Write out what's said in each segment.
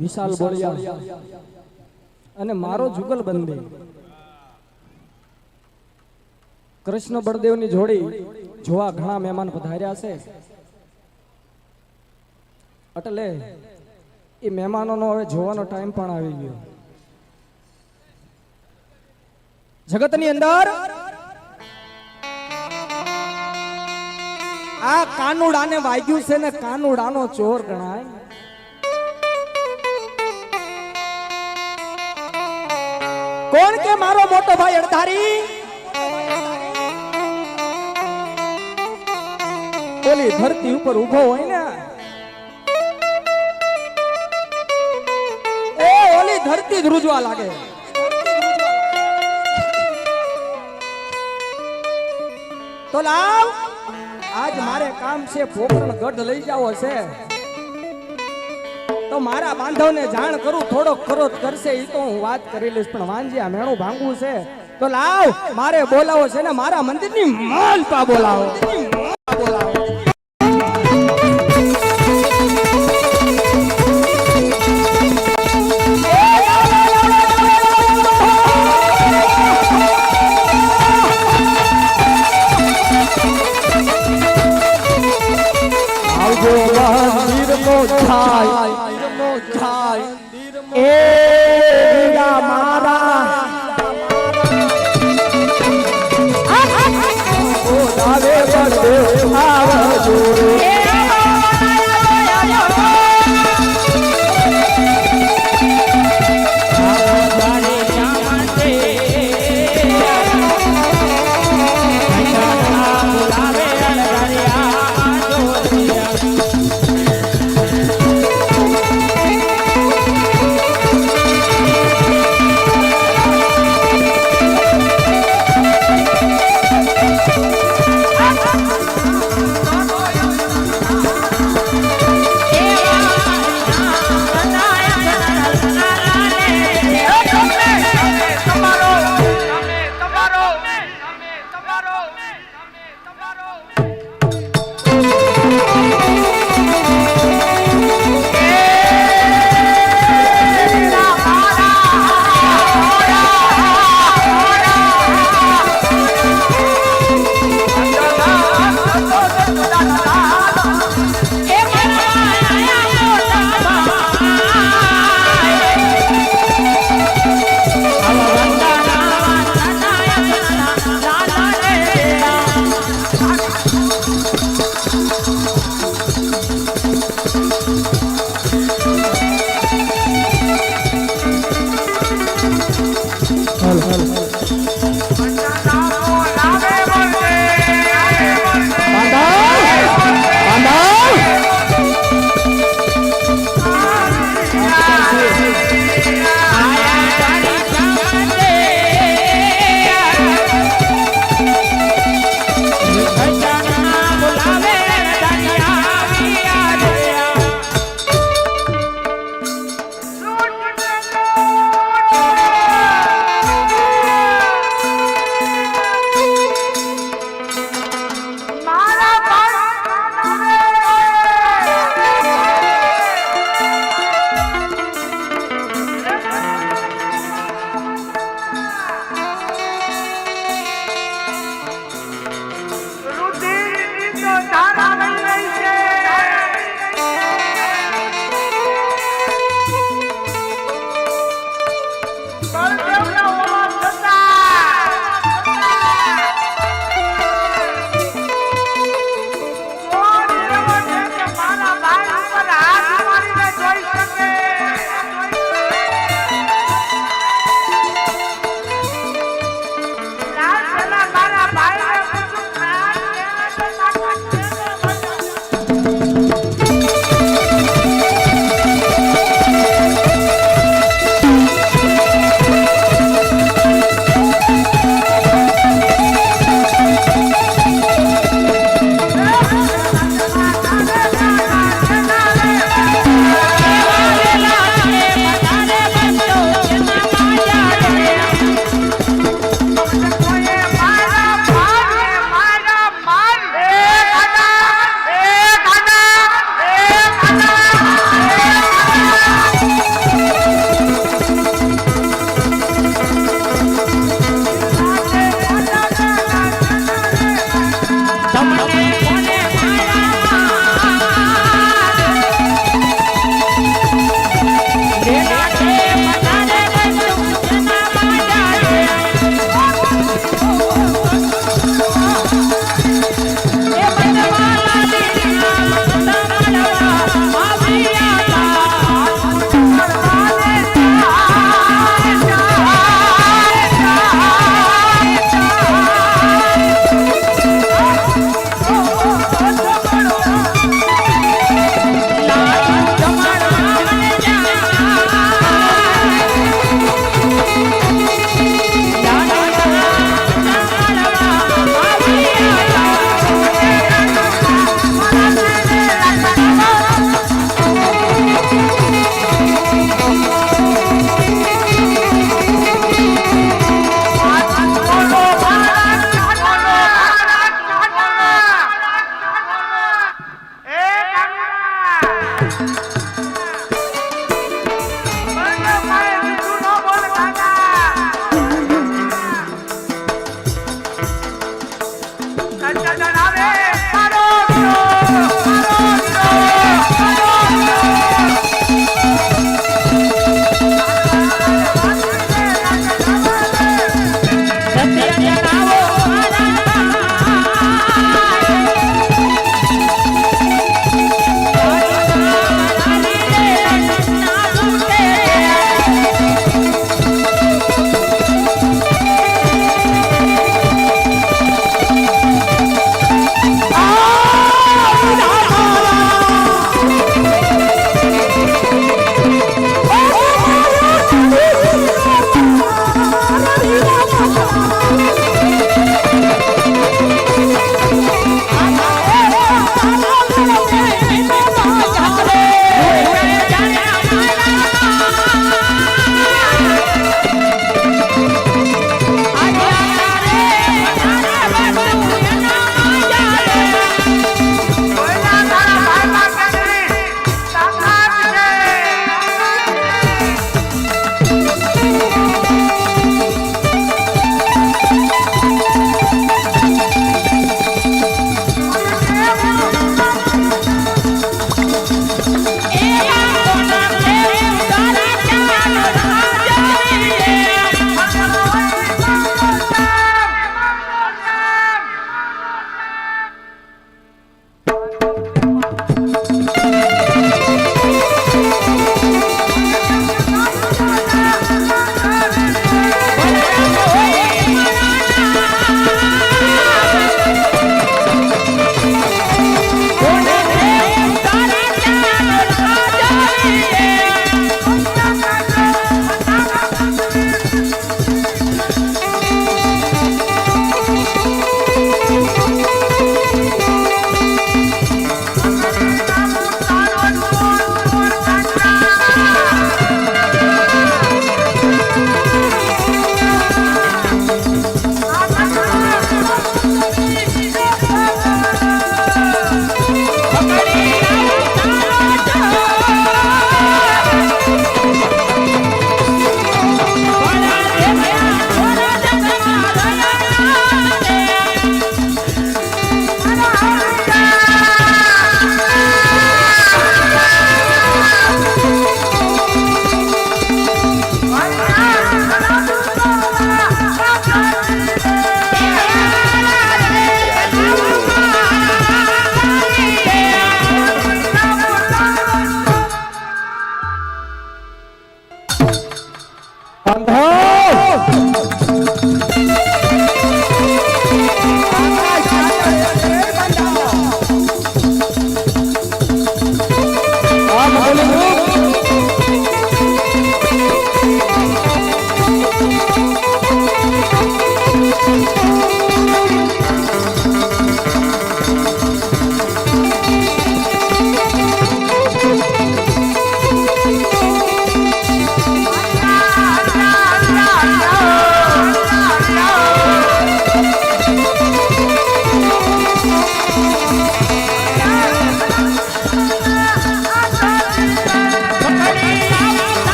વિશાલ બોલિયા અને મારો જુગલ બંદી. કૃષ્ણ બળદેવની જોડી જોવા ઘણા મહેમાન પધાર્યા છે. એટલે એ મહેમાનોનો હવે જોવાનો ટાઈમ પણ આવી ગયો. જગતની અંદર આ કાનુડાને વાગ્યું છે ને કાનુડાનો ચોર ગણાય. કોણ કે મારો મોટો ભાઈ અડધારી ઓલી ધરતી ઉપર ઊભો હોય ને. એ ઓલી ધરતી જ રૂજવા લાગે. તો લાવ, આજ મારે કામ છે પોકરણ ગઢ લઈ જાવો છે. મારા બાંધવને જાણ કરું, થોડોક ખરો કરશે એ તો હું વાત કરી લઈશ. પણ વાંજી આ મેણું ભાંગવું છે. તો લાવ, મારે બોલાવો છે ને મારા મંદિરની માલપા બોલાવો બોલાવો.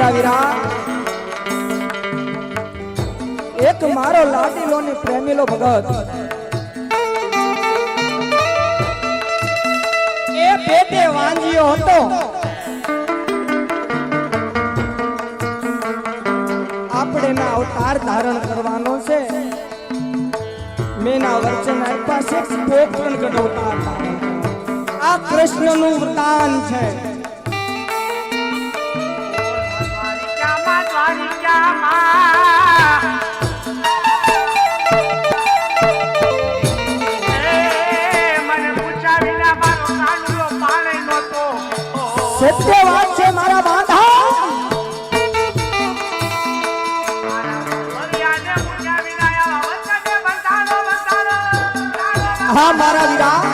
મારા વીરા. એક મારો લાડીલો ને પ્રેમીલો ભગત. એ પેટે વાંજીયો હતો. આપણે ના અવતાર ધારણ કરવાનો છે. મેના વચન આપ્યા છે પોખરણ આ કૃષ્ણનું વરદાન છે. સત્ય વાત છે મારા બાંધા. હા મારા વીરા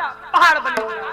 那八了不溜。